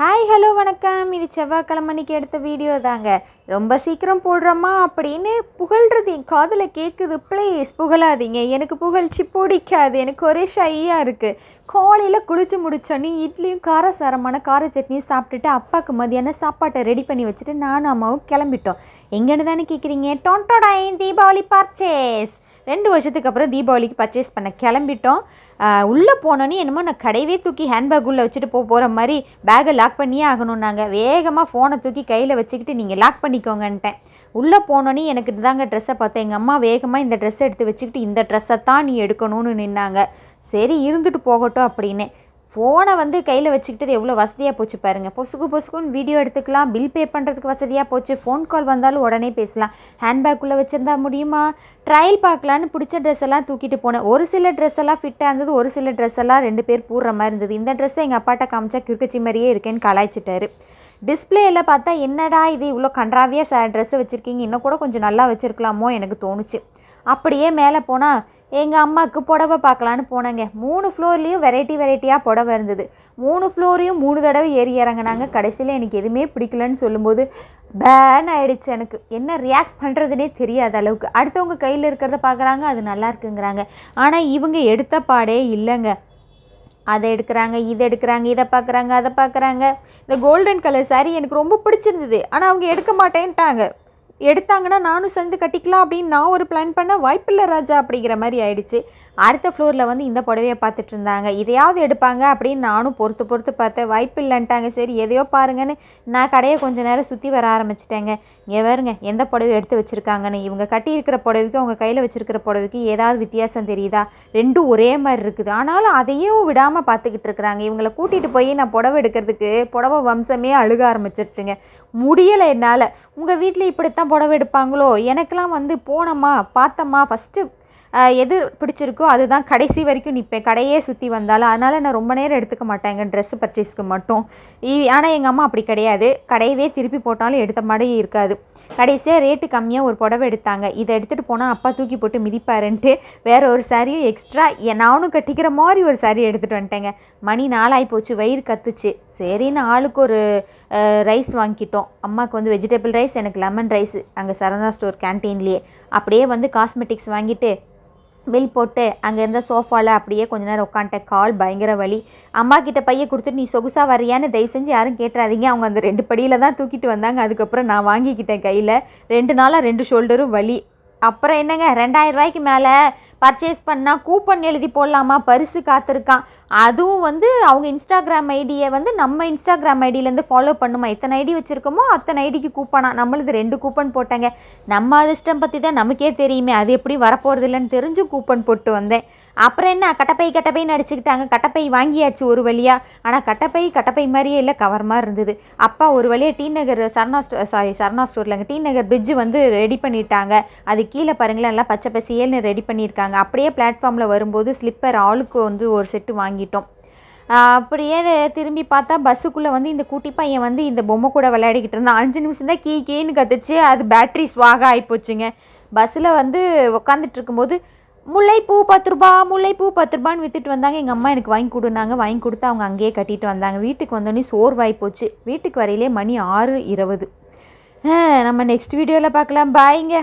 Hi hello வணக்கம். இது செவ்வாய்க்கிழமைக்கு எடுத்த வீடியோ தாங்க. ரொம்ப சீக்கிரம் போடுறோமா அப்படின்னு புகழ்றது என் காதில் கேட்குது ப்ளீஸ் புகழாதீங்க. எனக்கு புகழ்ச்சி பிடிக்காது. எனக்கு ஒரே ஷையாக இருக்குது காலையில் குளிச்சு முடித்தோன்னே இட்லியும் காரசாரமான கார சட்னியும் சாப்பிட்டுட்டு அப்பாவுக்கு மதியானம் சாப்பாட்டை ரெடி பண்ணி வச்சுட்டு நானும் அம்மாவும் கிளம்பிட்டோம். எங்கேன்னு தானே கேட்குறீங்க டொன்டோடாயின் தீபாவளி பர்ச்சேஸ் ரெண்டு வருஷத்துக்கு அப்புறம் தீபாவளிக்கு பர்ச்சேஸ் பண்ண கிளம்பிட்டோம். உள்ளே போனோன்னே என்னமோ நான் கடையவே தூக்கி ஹேண்ட்பேக் உள்ளே வச்சுட்டு போக போகிற மாதிரி பேக்கை லாக் பண்ணியே ஆகணும்னாங்க. வேகமாக ஃபோனை தூக்கி கையில் வச்சுக்கிட்டு நீங்கள் லாக் பண்ணிக்கோங்கன்ட்டேன். உள்ளே போனோன்னே எனக்கு தாங்க ட்ரெஸ்ஸை பார்த்தேன். எங்கள் அம்மா வேகமாக இந்த ட்ரெஸ்ஸை எடுத்து வச்சுக்கிட்டு இந்த ட்ரெஸ்ஸை தான் நீ எடுக்கணும்னு நின்னாங்க. சரி இருந்துட்டு போகட்டும் அப்படின்னு. ஃபோனை வந்து கையில் வச்சுக்கிட்டது எவ்வளோ வசதியாக போச்சு பாருங்கள் பொசுக்கு பொசுக்குன்னு வீடியோ எடுத்துக்கலாம் பில் பே பண்ணுறதுக்கு வசதியாக போச்சு. ஃபோன் கால் வந்தாலும் உடனே பேசலாம். ஹேண்ட்பேக்குள்ளே வச்சுருந்தா முடியுமா? ட்ரையல் பார்க்கலான்னு பிடிச்ச ட்ரெஸ் எல்லாம் தூக்கிட்டு போனேன். ஒரு சில ட்ரெஸ் எல்லாம் ஃபிட்டாக இருந்தது ஒரு சில ட்ரெஸ் எல்லாம் ரெண்டு பேர் போடுற மாதிரி இருந்தது. இந்த ட்ரெஸ்ஸை எங்கள் அப்பாட்ட காமிச்சா கிறுக்கச்சி மாதிரியே இருக்கேன்னு கலாய்ச்சிட்டாரு. டிஸ்பிளேயில் பார்த்தா என்னடா இது? இவ்வளோ கன்றாவியாக ச ட்ரெஸ்ஸை வச்சுருக்கீங்க. இன்னும் கூட கொஞ்சம் நல்லா வச்சுருக்கலாமோ? எனக்கு தோணுச்சு. அப்படியே மேலே போனால் எங்கள் அம்மாவுக்கு புடவை பார்க்கலான்னு போனேங்க. மூணு ஃப்ளோர்லேயும் வெரைட்டி வெரைட்டியாக புடவை இருந்தது. மூணு ஃப்ளோரையும் மூணு தடவை ஏறி இறங்கினாங்க. கடைசியில் எனக்கு எதுவுமே பிடிக்கலன்னு சொல்லும்போது பேன் ஆகிடுச்சு எனக்கு. என்ன ரியாக்ட் பண்ணுறதுனே தெரியாத அளவுக்கு. அடுத்தவங்க கையில் இருக்கிறத பார்க்குறாங்க அது நல்லா இருக்குங்கிறாங்க. ஆனால் இவங்க எடுத்த பாடே இல்லைங்க. அதை எடுக்கிறாங்க இதை எடுக்கிறாங்க இதை பார்க்குறாங்க அதை பார்க்குறாங்க. இந்த கோல்டன் கலர் saree எனக்கு ரொம்ப பிடிச்சிருந்தது. ஆனால் அவங்க எடுக்க மாட்டேன்ட்டாங்க. எடுத்தாங்கன்னா நானும் சேர்ந்து கட்டிக்கலாம் அப்படின்னு நான் ஒரு பிளான் பண்ண வாய்ப்பில்லை ராஜா அப்படிங்கிற மாதிரி ஆயிடுச்சு. அடுத்த ஃப்ளோரில் வந்து இந்த புடவையை பார்த்துட்டு இருந்தாங்க. இதையாவது எடுப்பாங்க அப்படின்னு நானும் பொறுத்து பொறுத்து பார்த்தேன். வாய்ப்பு இல்லைன்ட்டாங்க. சரி எதையோ பாருங்கன்னு நான் கடையை கொஞ்ச நேரம் சுற்றி வர ஆரம்பிச்சிட்டேங்க. இங்கே பாருங்க எந்த புடவை எடுத்து வச்சுருக்காங்கன்னு. இவங்க கட்டியிருக்கிற புடவைக்கும் அவங்க கையில் வச்சுருக்கிற புடவைக்கும் ஏதாவது வித்தியாசம் தெரியுதா? ரெண்டும் ஒரே மாதிரி இருக்குது. ஆனாலும் அதையும் விடாமல் பார்த்துக்கிட்டு இருக்கிறாங்க. இவங்களை கூட்டிகிட்டு போய் நான் புடவை எடுக்கிறதுக்கு புடவை வம்சமே அழுக ஆரம்பிச்சிருச்சுங்க. முடியலை என்னால். உங்கள் வீட்டில் இப்படித்தான் புடவை எடுப்பாங்களோ? எனக்கெல்லாம் வந்து போனோமா பார்த்தோமா ஃபஸ்ட்டு எது பிடிச்சிருக்கோ அதுதான் கடைசி வரைக்கும் நிற்பேன் கடையே சுற்றி வந்தாலும் அதனால் நான் ரொம்ப நேரம் எடுத்துக்க மாட்டேங்க ட்ரெஸ்ஸு பர்ச்சேஸ்க்கு மட்டும். ஆனால் எங்கள் அம்மா அப்படி கிடையாது. கடையவே திருப்பி போட்டாலும் எடுத்த மாதிரி இருக்காது. கடைசியாக ரேட்டு கம்மியாக ஒரு புடவை எடுத்தாங்க. இதை எடுத்துகிட்டு போனால் அப்பா தூக்கி போட்டு மிதிப்பாருன்ட்டு வேறு ஒரு சாரியும் எக்ஸ்ட்ரா நானும் கட்டிக்கிற மாதிரி ஒரு சாரி எடுத்துகிட்டு வந்துட்டேங்க. மணி நாளாகி போச்சு. வயிறு கத்துச்சு. சரின்னு ஆளுக்கு ஒரு ரைஸ் வாங்கிட்டோம் அம்மாவுக்கு வந்து வெஜிடபிள் ரைஸ் எனக்கு லெமன் ரைஸ் அங்கே சரவணா ஸ்டோர் கேன்டீன்லேயே அப்படியே வந்து காஸ்மெட்டிக்ஸ் வாங்கிட்டு பில் போட்டு அங்கே இருந்த சோஃபாவில் அப்படியே கொஞ்ச நேரம் உட்காந்துட்டேன் கால் பயங்கர வலி. அம்மா கிட்ட பைய கொடுத்துட்டு நீ சொகுசாக வரியான்னு தயவு செஞ்சு யாரும் கேட்டுறாதீங்க அவங்க அந்த ரெண்டு படியில் தான் தூக்கிட்டு வந்தாங்க. அதுக்கப்புறம் நான் வாங்கிக்கிட்டேன் கையில். ரெண்டு நாளாக ரெண்டு ஷோல்டரும் வலி. அப்புறம் என்னங்க? ரெண்டாயிரம் ரூபாய்க்கு மேலே பர்ச்சேஸ் பண்ணால் கூப்பன் எழுதி போடலாமா? பரிசு காத்திருக்கான். அதுவும் வந்து அவங்க இன்ஸ்டாகிராம் ஐடியை வந்து நம்ம இன்ஸ்டாகிராம் ஐடியிலேருந்து ஃபாலோ பண்ணுமா? எத்தனை ஐடி வச்சுருக்கோமோ அத்தனை ஐடிக்கு கூப்பனா நம்மளுது ரெண்டு கூப்பன் போட்டாங்க. நம்ம அதிர்ஷ்டம் பற்றி தான் நமக்கே தெரியுமே. அது எப்படி வரப்போகிறது இல்லைன்னு தெரிஞ்சு கூப்பன் போட்டு வந்தேன். அப்புறம் என்ன? கட்டப்பை கட்டப்பைன்னு அடிச்சுக்கிட்டாங்க கட்டப்பை வாங்கியாச்சு ஒரு வழியாக ஆனால் கட்டப்பை கட்டப்பை மாதிரியே இல்லை. கவர் மாதிரி இருந்தது. அப்பா ஒரு வழியாக டி நகர் சரணா ஸ்டோ சாரி சரணா ஸ்டோர்லங்க டி நகர் பிரிட்ஜு வந்து ரெடி பண்ணிட்டாங்க. அது கீழே பாருங்களேன் எல்லாம் பச்சை பசியல்னு ரெடி பண்ணியிருக்காங்க. அப்படியே பிளாட்ஃபார்மில் வரும்போது ஸ்லிப்பர் ஆளுக்கு வந்து ஒரு செட்டு வாங்கிட்டோம். அப்படியே திரும்பி பார்த்தா பஸ்ஸுக்குள்ளே வந்து இந்த குட்டி பையன் வந்து இந்த பொம்மை கூட விளையாடிக்கிட்டு இருந்தான். அஞ்சு நிமிஷம் தான் கீ கீன்னு கத்துச்சு. அது பேட்ரி ஸ்வாக ஆகிப்போச்சுங்க பஸ்ஸில் வந்து உக்காந்துட்டு இருக்கும்போது முல்லைப்பூ பத்து ரூபா முல்லைப்பூ பத்து ரூபான்னு வித்துட்டு வந்தாங்க. எங்கள் அம்மா எனக்கு வாங்கி கொடுனாங்க வாங்கி கொடுத்து அவங்க அங்கேயே கட்டிட்டு வந்தாங்க. வீட்டுக்கு வந்தோடனே சோர்வாய் போச்சு. வீட்டுக்கு வரையிலே மணி ஆறு இருபது நம்ம நெக்ஸ்ட் வீடியோவில் பார்க்கலாம். பாய்ங்க